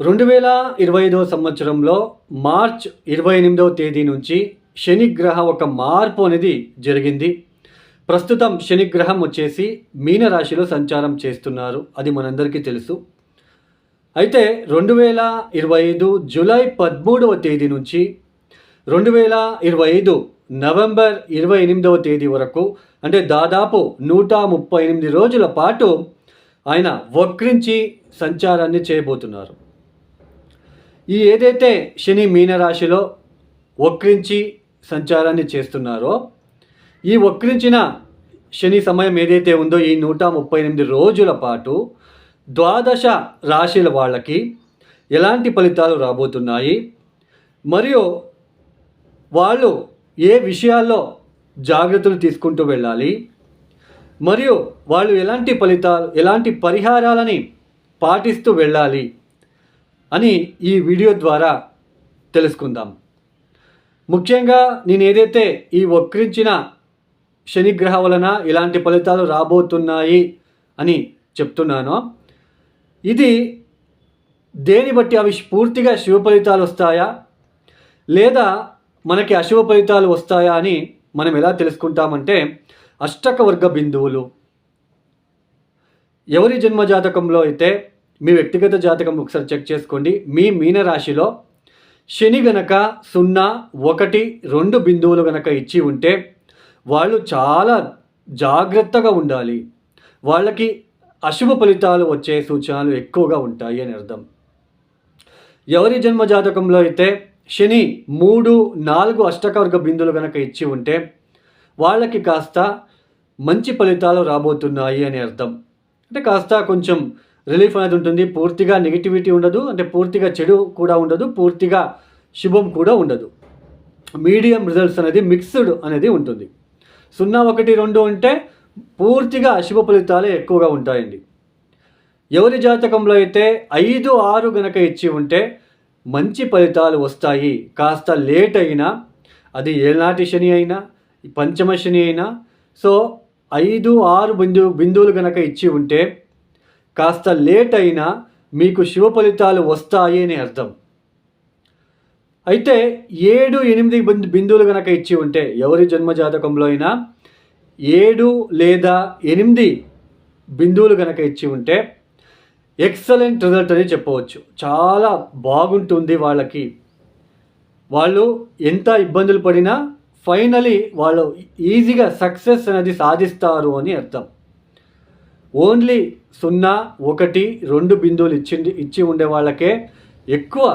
రెండు వేల ఇరవై ఐదవ సంవత్సరంలో మార్చ్ ఇరవై ఎనిమిదవ తేదీ నుంచి శనిగ్రహ ఒక మార్పు అనేది జరిగింది. ప్రస్తుతం శనిగ్రహం వచ్చేసి మీనరాశిలో సంచారం చేస్తున్నారు. అది మనందరికీ తెలుసు. అయితే రెండు వేల ఇరవై ఐదు జూలై పదమూడవ తేదీ నుంచి రెండు వేల ఇరవై ఐదు నవంబర్ ఇరవై ఎనిమిదవ తేదీ వరకు అంటే దాదాపు నూట ముప్పై ఎనిమిది రోజుల పాటు ఆయన వక్రించి సంచారాన్ని చేయబోతున్నారు. ఈ ఏదైతే శని మీనరాశిలో వక్రించి సంచారాన్ని చేస్తున్నారో ఈ వక్రించిన శని సమయం ఏదైతే ఉందో ఈ నూట ముప్పై ఎనిమిది రోజుల పాటు ద్వాదశ రాశిల వాళ్ళకి ఎలాంటి ఫలితాలు రాబోతున్నాయి? మరియు వాళ్ళు ఏ విషయాల్లో జాగ్రత్తలు తీసుకుంటూ వెళ్ళాలి? మరియు వాళ్ళు ఎలాంటి ఫలితాలు ఎలాంటి పరిహారాలని పాటిస్తూ వెళ్ళాలి? అని ఈ వీడియో ద్వారా తెలుసుకుందాం. ముఖ్యంగా నేను ఏదైతే ఈ వక్రించిన శనిగ్రహ వలన ఇలాంటి ఫలితాలు రాబోతున్నాయి అని చెప్తున్నానో ఇది దేని బట్టి అవి పూర్తిగా శుభ ఫలితాలు వస్తాయా లేదా మనకి అశుభ ఫలితాలు వస్తాయా అని మనం ఎలా తెలుసుకుంటామంటే అష్టకవర్గ బిందువులు. ఎవరి జన్మ జాతకంలో అయితే మీ వ్యక్తిగత జాతకం ఒకసారి చెక్ చేసుకోండి. మీ మీనరాశిలో శని గనక సున్నా ఒకటి రెండు బిందువులు గనక ఇచ్చి ఉంటే వాళ్ళు చాలా జాగ్రత్తగా ఉండాలి. వాళ్ళకి అశుభ ఫలితాలు వచ్చే సూచనలు ఎక్కువగా ఉంటాయి అని అర్థం. ఎవరి జన్మ జాతకంలో అయితే శని మూడు నాలుగు అష్టకవర్గ బిందువులు గనక ఇచ్చి ఉంటే వాళ్ళకి కాస్త మంచి ఫలితాలు రాబోతున్నాయి అని అర్థం. అంటే కాస్త కొంచెం రిలీఫ్ అనేది ఉంటుంది. పూర్తిగా నెగిటివిటీ ఉండదు. అంటే పూర్తిగా చెడు కూడా ఉండదు. పూర్తిగా శుభం కూడా ఉండదు. మీడియం రిజల్ట్స్ అనేది మిక్స్డ్ అనేది ఉంటుంది. సున్నా ఒకటి రెండు ఉంటే పూర్తిగా అశుభ ఫలితాలే ఎక్కువగా ఉంటాయండి. ఎవరి జాతకంలో అయితే ఐదు ఆరు గనక ఇచ్చి ఉంటే మంచి ఫలితాలు వస్తాయి. కాస్త లేట్ అయినా అది ఏనాటి శని అయినా పంచమ శని అయినా. సో ఐదు ఆరు బిందు బిందువులు గనక ఇచ్చి ఉంటే కాస్త లేట్ అయినా మీకు శుభ ఫలితాలు వస్తాయి అని అర్థం. అయితే ఏడు ఎనిమిది బిందు బిందువులు కనుక ఇచ్చి ఉంటే ఎవరి జన్మ జాతకంలో అయినా ఏడు లేదా ఎనిమిది బిందువులు కనుక ఇచ్చి ఉంటే ఎక్సలెంట్ రిజల్ట్ అని చెప్పవచ్చు. చాలా బాగుంటుంది వాళ్ళకి. వాళ్ళు ఎంత ఇబ్బందులు పడినా ఫైనలీ వాళ్ళు ఈజీగా సక్సెస్ అనేది సాధిస్తారు అని అర్థం. ఓన్లీ సున్నా ఒకటి రెండు బిందువులు ఇచ్చింది ఇచ్చి ఉండే వాళ్ళకే ఎక్కువ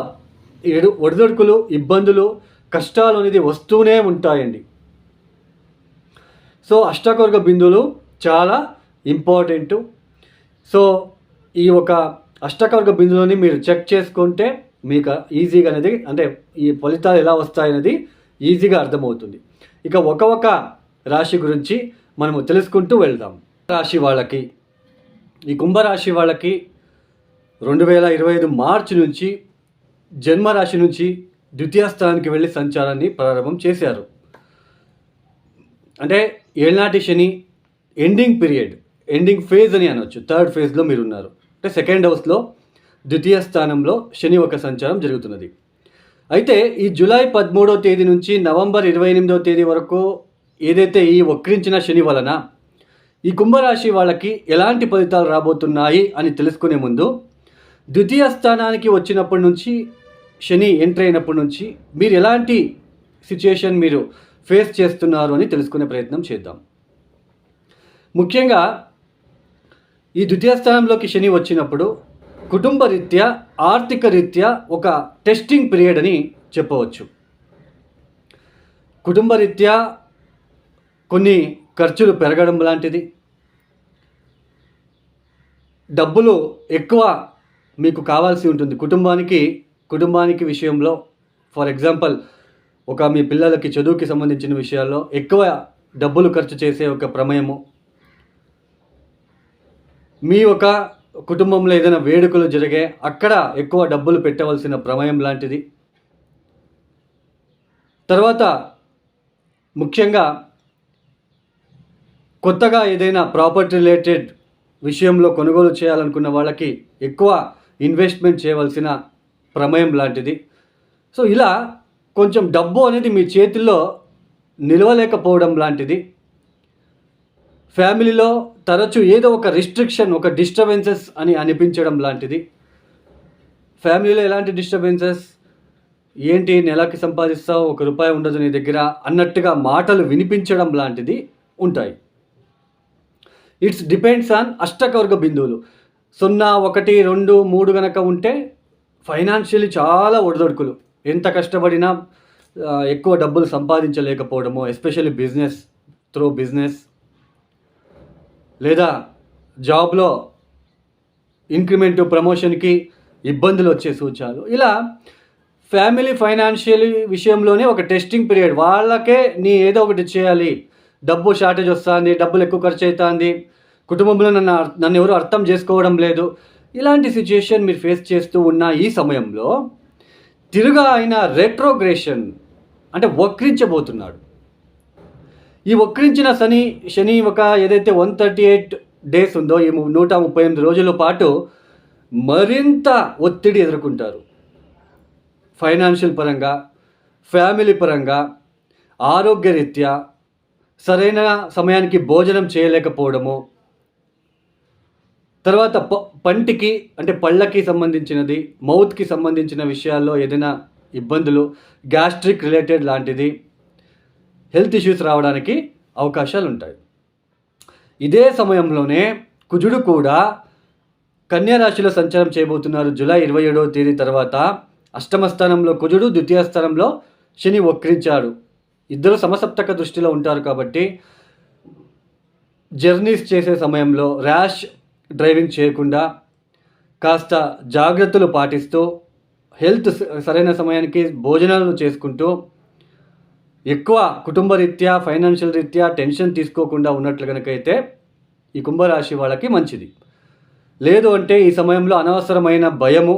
ఎడు ఒడిదొడుకులు ఇబ్బందులు కష్టాలు అనేది వస్తూనే ఉంటాయండి. సో అష్టాకవర్గ బిందువులు చాలా ఇంపార్టెంట్. సో ఈ ఒక అష్టకవర్గ బిందువుని మీరు చెక్ చేసుకుంటే మీకు ఈజీగా అనేది అంటే ఈ ఫలితాలు ఎలా వస్తాయనేది ఈజీగా అర్థమవుతుంది. ఇక ఒక ఒక రాశి గురించి మనము తెలుసుకుంటూ వెళ్దాం. రాశి వాళ్ళకి ఈ కుంభరాశి వాళ్ళకి రెండు వేల ఇరవై ఐదు మార్చి నుంచి జన్మరాశి నుంచి ద్వితీయ స్థానానికి వెళ్ళి సంచారాన్ని ప్రారంభం చేశారు. అంటే ఏళ్నాటి Shani ending period ending phase అని అనొచ్చు. థర్డ్ ఫేజ్లో మీరు ఉన్నారు అంటే సెకండ్ హౌస్లో ద్వితీయ స్థానంలో శని ఒక సంచారం జరుగుతున్నది. అయితే ఈ జూలై పదమూడవ తేదీ నుంచి నవంబర్ ఇరవై ఎనిమిదవ తేదీ వరకు ఏదైతే ఈ వక్రించిన శని వలన ఈ కుంభరాశి వాళ్ళకి ఎలాంటి ఫలితాలు రాబోతున్నాయి అని తెలుసుకునే ముందు ద్వితీయ స్థానానికి వచ్చినప్పటి నుంచి శని ఎంటర్ అయినప్పటి నుంచి మీరు ఎలాంటి సిచ్యుయేషన్ మీరు ఫేస్ చేస్తున్నారు అని తెలుసుకునే ప్రయత్నం చేద్దాం. ముఖ్యంగా ఈ ద్వితీయ స్థానంలోకి శని వచ్చినప్పుడు కుటుంబ రీత్యా ఆర్థిక రీత్యా ఒక టెస్టింగ్ పీరియడ్ అని చెప్పవచ్చు. కుటుంబ రీత్యా కొన్ని ఖర్చులు పెరగడం లాంటిది. డబ్బులు ఎక్కువ మీకు కావాల్సి ఉంటుంది. కుటుంబానికి కుటుంబానికి విషయంలో ఫర్ ఎగ్జాంపుల్ ఒక మీ పిల్లలకి చదువుకి సంబంధించిన విషయాల్లో ఎక్కువ డబ్బులు ఖర్చు చేసే ఒక ప్రమేయము. మీ ఒక కుటుంబంలో ఏదైనా వేడుకలు జరిగే అక్కడ ఎక్కువ డబ్బులు పెట్టవలసిన ప్రమేయం లాంటిది. తర్వాత ముఖ్యంగా కొత్తగా ఏదైనా ప్రాపర్టీ రిలేటెడ్ విషయంలో కొనుగోలు చేయాలనుకున్న వాళ్ళకి ఎక్కువ ఇన్వెస్ట్మెంట్ చేయవలసిన ప్రమేయం లాంటిది. సో ఇలా కొంచెం డబ్బు అనేది మీ చేతిల్లో నిలవలేకపోవడం లాంటిది. ఫ్యామిలీలో తరచూ ఏదో ఒక రిస్ట్రిక్షన్ ఒక డిస్టర్బెన్సెస్ అని అనిపించడం లాంటిది. ఫ్యామిలీలో ఎలాంటి డిస్టర్బెన్సెస్? ఏంటి నెలకి సంపాదిస్తావు ఒక రూపాయి ఉండదు నీ దగ్గర అన్నట్టుగా మాటలు వినిపించడం లాంటిది ఉంటాయి. ఇట్స్ డిపెండ్స్ ఆన్ అష్టకవర్గ బిందువులు. సున్నా ఒకటి రెండు మూడు గనక ఉంటే ఫైనాన్షియలీ చాలా ఒడిదొడుకులు. ఎంత కష్టపడినా ఎక్కువ డబ్బులు సంపాదించలేకపోవడము ఎస్పెషల్లీ బిజినెస్ త్రూ బిజినెస్. లేదా జాబ్లో ఇంక్రిమెంట్ ప్రమోషన్కి ఇబ్బందులు వచ్చే సూచనలు. ఇలా ఫ్యామిలీ ఫైనాన్షియల్ విషయంలోనే ఒక టెస్టింగ్ పీరియడ్. వాళ్ళకే నీ ఏదో ఒకటి చేయాలి. డబ్బు షార్టేజ్ వస్తుంది డబ్బులు ఎక్కువ ఖర్చు అవుతుంది కుటుంబంలో నన్ను నన్ను ఎవరు అర్థం చేసుకోవడం లేదు. ఇలాంటి సిచ్యుయేషన్ మీరు ఫేస్ చేస్తూ ఉన్న ఈ సమయంలో తిరుగా ఆయన రెట్రోగ్రేషన్ అంటే వక్రించబోతున్నాడు. ఈ వక్రించిన శని శని ఒక ఏదైతే వన్ థర్టీ ఎయిట్ డేస్ ఉందో ఈ నూట ముప్పై ఎనిమిది రోజుల పాటు మరింత ఒత్తిడి ఎదుర్కొంటారు. ఫైనాన్షియల్ పరంగా ఫ్యామిలీ పరంగా ఆరోగ్యరీత్యా సరైన సమయానికి భోజనం చేయలేకపోవడము. తర్వాత ప పంటికి అంటే పళ్ళకి సంబంధించినది మౌత్కి సంబంధించిన విషయాల్లో ఏదైనా ఇబ్బందులు గ్యాస్ట్రిక్ రిలేటెడ్ లాంటిది హెల్త్ ఇష్యూస్ రావడానికి అవకాశాలు ఉంటాయి ఇదే సమయంలోనే కుజుడు కూడా కన్యా రాశిలో సంచారం చేయబోతున్నారు. జూలై ఇరవై ఏడవ తేదీ తర్వాత అష్టమ స్థానంలో కుజుడు ద్వితీయ స్థానంలో శని వక్రించాడు. ఇద్దరు సమసప్తక దృష్టిలో ఉంటారు కాబట్టి జర్నీస్ చేసే సమయంలో ర్యాష్ డ్రైవింగ్ చేయకుండా కాస్త జాగ్రత్తలు పాటిస్తూ హెల్త్ స- సరైన సమయానికి భోజనాలు చేసుకుంటూ ఎక్కువ కుటుంబ రీత్యా ఫైనాన్షియల్ రీత్యా టెన్షన్ తీసుకోకుండా ఉన్నట్లు కనుకైతే అయితే ఈ కుంభరాశి వాళ్ళకి మంచిది. లేదు అంటే ఈ సమయంలో అనవసరమైన భయము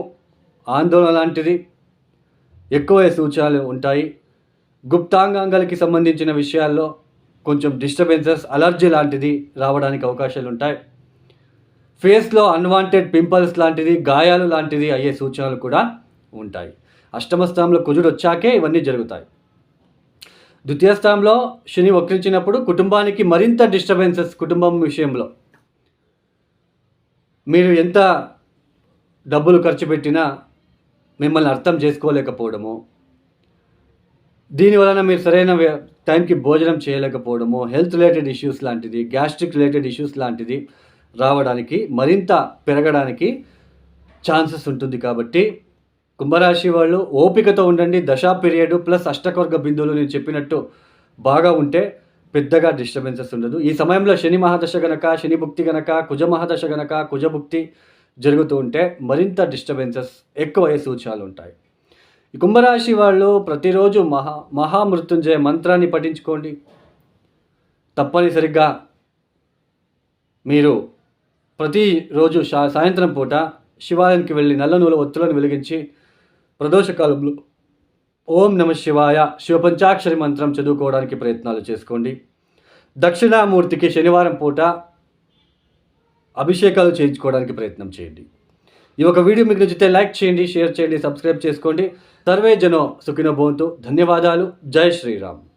ఆందోళన లాంటిది ఎక్కువ సూచనలు ఉంటాయి. గుప్తాంగాంగాలకి సంబంధించిన విషయాల్లో కొంచెం డిస్టర్బెన్సెస్ అలర్జీ లాంటిది రావడానికి అవకాశాలు ఉంటాయి ఫేస్లో అన్వాంటెడ్ పింపుల్స్ లాంటిది గాయాలు లాంటిది అయ్యే సూచనలు కూడా ఉంటాయి. అష్టమ స్థానంలో కుజుడు వచ్చాకే ఇవన్నీ జరుగుతాయి. ద్వితీయ స్థానంలో శని వక్రించినప్పుడు కుటుంబానికి మరింత డిస్టర్బెన్సెస్ కుటుంబం విషయంలో. మీరు ఎంత డబ్బులు ఖర్చు పెట్టినా మిమ్మల్ని అర్థం చేసుకోలేకపోవడము దీని వలన మీరు సరైన టైంకి భోజనం చేయలేకపోవడము హెల్త్ రిలేటెడ్ ఇష్యూస్ లాంటిది గ్యాస్ట్రిక్ రిలేటెడ్ ఇష్యూస్ లాంటిది రావడానికి మరింత పెరగడానికి ఛాన్సెస్ ఉంటుంది కాబట్టి కుంభరాశి వాళ్ళు ఓపికతో ఉండండి. దశా పీరియడ్ ప్లస్ అష్టకవర్గ బిందువులు నేను చెప్పినట్టు బాగా ఉంటే పెద్దగా డిస్టర్బెన్సెస్ ఉండదు. ఈ సమయంలో శని మహాదశ గనక శని భుక్తి గనక కుజ మహాదశ గనక కుజభుక్తి జరుగుతూ ఉంటే మరింత డిస్టర్బెన్సెస్ ఎక్కువయ్యే సూచనలు ఉంటాయి. ఈ కుంభరాశి వాళ్ళు ప్రతిరోజు మహా మహామృత్యుంజయ మంత్రాన్ని పఠించుకోండి. తప్పనిసరిగా మీరు ప్రతిరోజు సా సాయంత్రం పూట శివాలయానికి వెళ్ళి నల్ల నూల ఒత్తులను వెలిగించి ప్రదోషకాలంలో ఓం నమ శివాయ శివపంచాక్షరి మంత్రం చదువుకోవడానికి ప్రయత్నాలు చేసుకోండి. దక్షిణామూర్తికి శనివారం పూట అభిషేకాలు చేయించుకోవడానికి ప్రయత్నం చేయండి. ఈ ఒక వీడియో మీకు నచ్చితే లైక్ చేయండి షేర్ చేయండి సబ్స్క్రైబ్ చేసుకోండి. సర్వే జనో సుఖినో భవంతు. ధన్యవాదాలు. జై శ్రీరామ్.